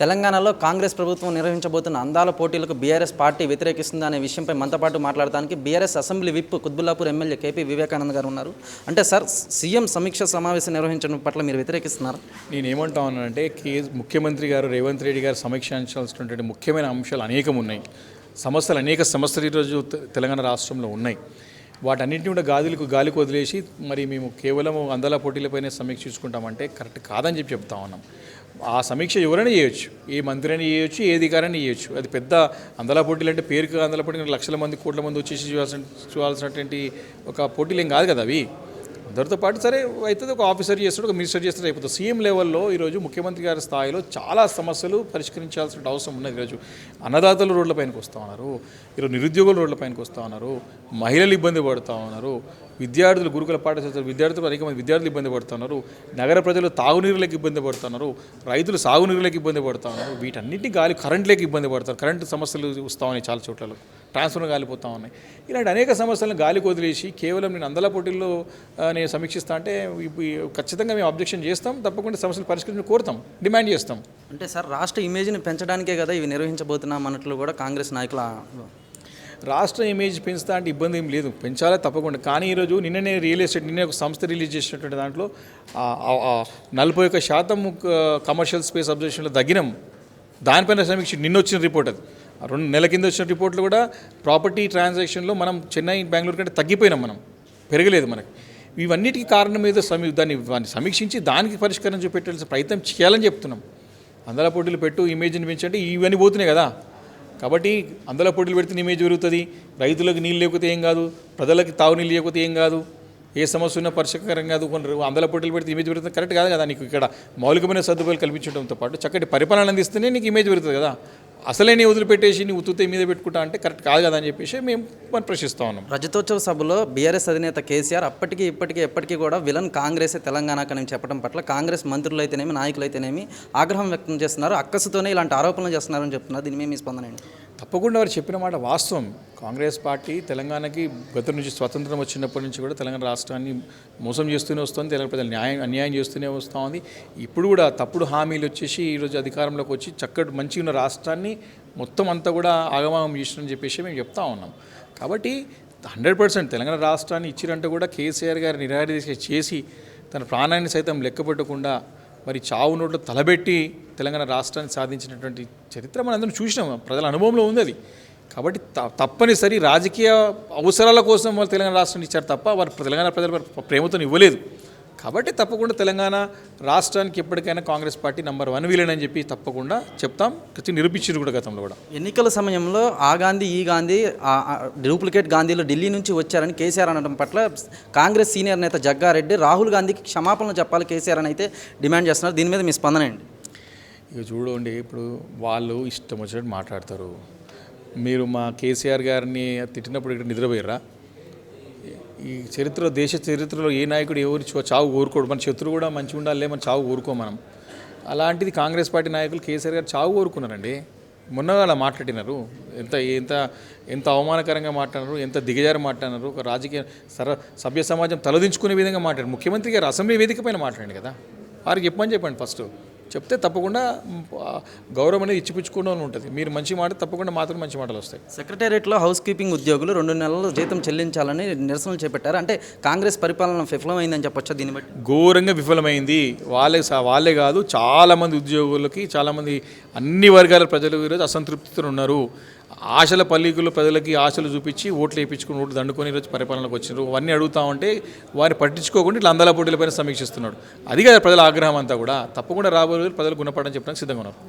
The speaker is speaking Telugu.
తెలంగాణలో కాంగ్రెస్ ప్రభుత్వం నిర్వహించబోతున్న అందాల పోటీలకు బీఆర్ఎస్ పార్టీ వ్యతిరేకిస్తుంది అనే విషయంపై మనతో పాటు మాట్లాడడానికి BRS assembly whip Quthbullapur MLA KP Vivekanand garu ఉన్నారు. అంటే సార్ సీఎం సమీక్ష సమావేశం నిర్వహించడం పట్ల మీరు వ్యతిరేకిస్తున్నారు? నేను ఏమంటా ఉన్నానంటే కే ముఖ్యమంత్రి గారు రేవంత్ రెడ్డి గారు సమీక్షించాల్సినటువంటి ముఖ్యమైన అంశాలు అనేకం ఉన్నాయి. సమస్యలు అనేక సమస్యలు ఈరోజు తె- తెలంగాణ రాష్ట్రంలో ఉన్నాయి. వాటన్నింటినీ కూడా గాలికి గాలికి వదిలేసి మరి మేము కేవలం అందాల పోటీలపైనే సమీక్షించుకుంటామంటే కరెక్ట్ కాదని చెప్పి చెప్తా ఉన్నాం. ఆ సమీక్ష ఎవరైనా చేయొచ్చు ఏ మంత్రి అయినా చేయొచ్చు ఏ అధికారాన్ని చేయొచ్చు అది పెద్ద అందలా పోటీలు అంటే పేరుకి అందల పోటీలు లక్షల మంది కోట్ల మంది వచ్చేసి చూడాల్సిన చూడాల్సినటువంటి ఒక పోటీలు ఏం కాదు కదా అవి. అందరితో పాటు సరే అవుతుంది ఒక ఆఫీసర్ చేస్తాడు ఒక మినిస్టర్ చేస్తాడు అయిపోతుంది. సీఎం లెవెల్లో ఈరోజు ముఖ్యమంత్రి గారి స్థాయిలో చాలా సమస్యలు పరిష్కరించాల్సిన అవసరం ఉన్నది ఈరోజు. అన్నదాతలు రోడ్ల పైనకి వస్తూ ఉన్నారు. ఈరోజు నిరుద్యోగులు రోడ్ల పైనకి వస్తూ ఉన్నారు. మహిళలు ఇబ్బంది పడుతూ ఉన్నారు. విద్యార్థులు గురుకుల పాఠశాల విద్యార్థులు అనేక మంది విద్యార్థులు ఇబ్బంది పడుతున్నారు. నగర ప్రజలు తాగునీరులకు ఇబ్బంది పడుతున్నారు. రైతులు సాగునీరులకు ఇబ్బంది పడుతున్నారు. వీటన్నిటి గాలి కరెంట్లకు ఇబ్బంది పడతారు. కరెంటు సమస్యలు వస్తూ ఉన్నాయి చాలా చోట్లలో. ట్రాన్స్ఫర్ కాలిపోతూ ఉన్నాయి ఇలాంటి అనేక సమస్యలను గాలికి వదిలేసి కేవలం నేను అందల పోటీల్లో నేను సమీక్షిస్తా అంటే ఖచ్చితంగా మేము అబ్జెక్షన్ చేస్తాం. తప్పకుండా సమస్యలు పరిష్కరించడం కోరుతాం. డిమాండ్ చేస్తాం. అంటే సార్ రాష్ట్ర ఇమేజ్ని పెంచడానికే కదా ఇవి నిర్వహించబోతున్నాం అన్నట్లు కూడా కాంగ్రెస్ నాయకుల రాష్ట్ర ఇమేజ్ పెంచుతా అంటే ఇబ్బంది ఏం లేదు. పెంచాలా తప్పకుండా. కానీ ఈరోజు నిన్ననే రియల్ ఎస్టేట్ నిన్నే ఒక సంస్థ రిలీజ్ చేసినటువంటి దాంట్లో నలభై ఒక్క శాతం కమర్షియల్ స్పేస్ అబ్జర్వేషన్లో తగ్గినాం. దానిపైన సమీక్ష నిన్న వచ్చిన రిపోర్ట్ అది. రెండు నెలల కింద వచ్చిన రిపోర్ట్లు కూడా ప్రాపర్టీ ట్రాన్సాక్షన్లో మనం చెన్నై బెంగళూరు కంటే తగ్గిపోయినాం మనం. పెరగలేదు మనకి. ఇవన్నిటికీ కారణం ఏదో సమీ దాన్ని దాన్ని సమీక్షించి దానికి పరిష్కారం చూపెట్టాల్సిన ప్రయత్నం చేయాలని చెప్తున్నాం. అందల పోటీలు పెట్టు ఇమేజ్ని పెంచంటే ఇవన్నీ పోతున్నాయి కదా. కాబట్టి అందులో పోటీలు పెడితే ఇమేజ్ పెరుగుతుంది రైతులకు నీళ్ళు లేకపోతే ఏం కాదు. ప్రజలకు తాగునీళ్ళు లేకపోతే ఏం కాదు. ఏ సమస్య ఉన్నా పరిష్కారం కాదు. కొన్ని అందల పోటీలు పెడితే ఇమేజ్ పెరుగుతుంది. కరెక్ట్ కాదు కదా నీకు ఇక్కడ మౌలికమైన సదుపాయాలు కల్పించడంతో పాటు చక్కటి పరిపాలన అందిస్తేనే నీకు ఇమేజ్ పెరుగుతుంది కదా. అసలే నీ వదిలిపెట్టేసి నీ ఉత్తుతే మీద పెట్టుకుంటా అంటే కరెక్ట్ కాదు కదా అని చెప్పేసి మేము మనం ఉన్నాం. రజతోత్సవ సభలో బీఆర్ఎస్ అధినేత కేసీఆర్ అప్పటికి ఇప్పటికీ ఎప్పటికీ కూడా విలన్ కాంగ్రెసే తెలంగాణకు అని చెప్పడం పట్ల కాంగ్రెస్ మంత్రులు అయితేనేమి నాయకులు అయితేనేమి ఆగ్రహం వ్యక్తం చేస్తున్నారు అక్కసుతోనే ఇలాంటి ఆరోపణలు చేస్తున్నారని చెప్తున్నారు. దీని మీద మీ స్పందన ఏంటి? తప్పకుండా వారు చెప్పిన మాట వాస్తవం. కాంగ్రెస్ పార్టీ తెలంగాణకి గత నుంచి స్వతంత్రం వచ్చినప్పటి నుంచి కూడా తెలంగాణ రాష్ట్రాన్ని మోసం చేస్తూనే వస్తుంది తెలంగాణ ప్రజలు న్యాయం అన్యాయం చేస్తూనే వస్తూ ఉంది ఇప్పుడు కూడా తప్పుడు హామీలు వచ్చేసి ఈరోజు అధికారంలోకి వచ్చి చక్కటి మంచిగా ఉన్న రాష్ట్రాన్ని మొత్తం అంతా కూడా ఆగమాగం చేసినని చెప్పేసి మేము చెప్తా ఉన్నాం. కాబట్టి హండ్రెడ్ పర్సెంట్ తెలంగాణ రాష్ట్రాన్ని ఇచ్చినంటే కూడా కేసీఆర్ గారు నిరాదీక్ష చేసి తన ప్రాణాన్ని సైతం లెక్కపెట్టకుండా మరి చావు నోట్లో తలబెట్టి తెలంగాణ రాష్ట్రాన్ని సాధించినటువంటి చరిత్ర మనందరం చూసినాం. ప్రజల అనుభవంలో ఉంది అది. కాబట్టి త- తప్పనిసరి రాజకీయ అవసరాల కోసం వాళ్ళు తెలంగాణ రాష్ట్రాన్ని ఇచ్చారు తప్ప వారు తెలంగాణ ప్రజలు ప్రేమతో ఇవ్వలేదు. కాబట్టి తప్పకుండా తెలంగాణ రాష్ట్రానికి ఎప్పటికైనా కాంగ్రెస్ పార్టీ నంబర్ వన్ వీలన్ అని చెప్పి తప్పకుండా చెప్తాం. ఖచ్చితంగా నిరూపించారు కూడా గతంలో కూడా. ఎన్నికల సమయంలో ఆ గాంధీ ఈ గాంధీ డూప్లికేట్ గాంధీలు ఢిల్లీ నుంచి వచ్చారని కేసీఆర్ అనడం పట్ల కాంగ్రెస్ సీనియర్ నేత జగ్గారెడ్డి రాహుల్ గాంధీకి క్షమాపణలు చెప్పాలి కేసీఆర్ అని అయితే డిమాండ్ చేస్తున్నారు. దీని మీద మీ స్పందన ఏంటి? ఇక చూడండి ఇప్పుడు వాళ్ళు ఇష్టం వచ్చినట్టు మాట్లాడతారు. మీరు మా కేసీఆర్ గారిని తిట్టినప్పుడు ఇక్కడ నిద్రపోయారా ఈ చరిత్రలో దేశ చరిత్రలో ఏ నాయకుడు ఎవరు చావు కోరుకోడు మన శత్రువు కూడా మంచిగా ఉండాలి మన చావు కోరుకో మనం. అలాంటిది కాంగ్రెస్ పార్టీ నాయకులు కేసీఆర్ గారు చావు కోరుకున్నారండి మొన్న అలా మాట్లాడినారు. ఎంత ఎంత ఎంత అవమానకరంగా మాట్లాడారు ఎంత దిగజారి మాట్లాడినారు. ఒక రాజకీయ సర సభ్య సమాజం తలదించుకునే విధంగా మాట్లాడారు. ముఖ్యమంత్రి గారు అసెంబ్లీ వేదిక పైన మాట్లాడండి కదా. వారికి చెప్పమని చెప్పండి ఫస్ట్. చెప్తే తప్పకుండా గౌరవం అనేది ఇచ్చిపుచ్చుకోవడం ఉంటుంది. మీరు మంచి మాట తప్పకుండా మాత్రం మంచి మాటలు వస్తాయి. సెక్రటేరియట్లో హౌస్ కీపింగ్ ఉద్యోగులు రెండు నెలలు జీతం చెల్లించాలని నిరసనలు చేపట్టారు. అంటే కాంగ్రెస్ పరిపాలన విఫలమైందని చెప్పొచ్చా దీన్ని బట్టి? ఘోరంగా విఫలమైంది. వాళ్ళే వాళ్ళే కాదు చాలామంది ఉద్యోగులకి చాలామంది అన్ని వర్గాల ప్రజలు ఈరోజు అసంతృప్తితో ఉన్నారు. ఆశల పల్లికలు ప్రజలకి ఆశలు చూపించి ఓట్లు వేయించుకుని ఓట్లు దండుకొని ఈరోజు పరిపాలనకు వచ్చినారు అవన్నీ అడుగుతా ఉంటే వారిని పట్టించుకోకుండా ఇట్లా అందాల పోటీలపైన సమీక్షిస్తున్నాడు. అది కదా ప్రజల ఆగ్రహం అంతా కూడా. తప్పకుండా రాబోయే ప్రజలు గుణపడని చెప్పడానికి సిద్ధంగా ఉన్నారు.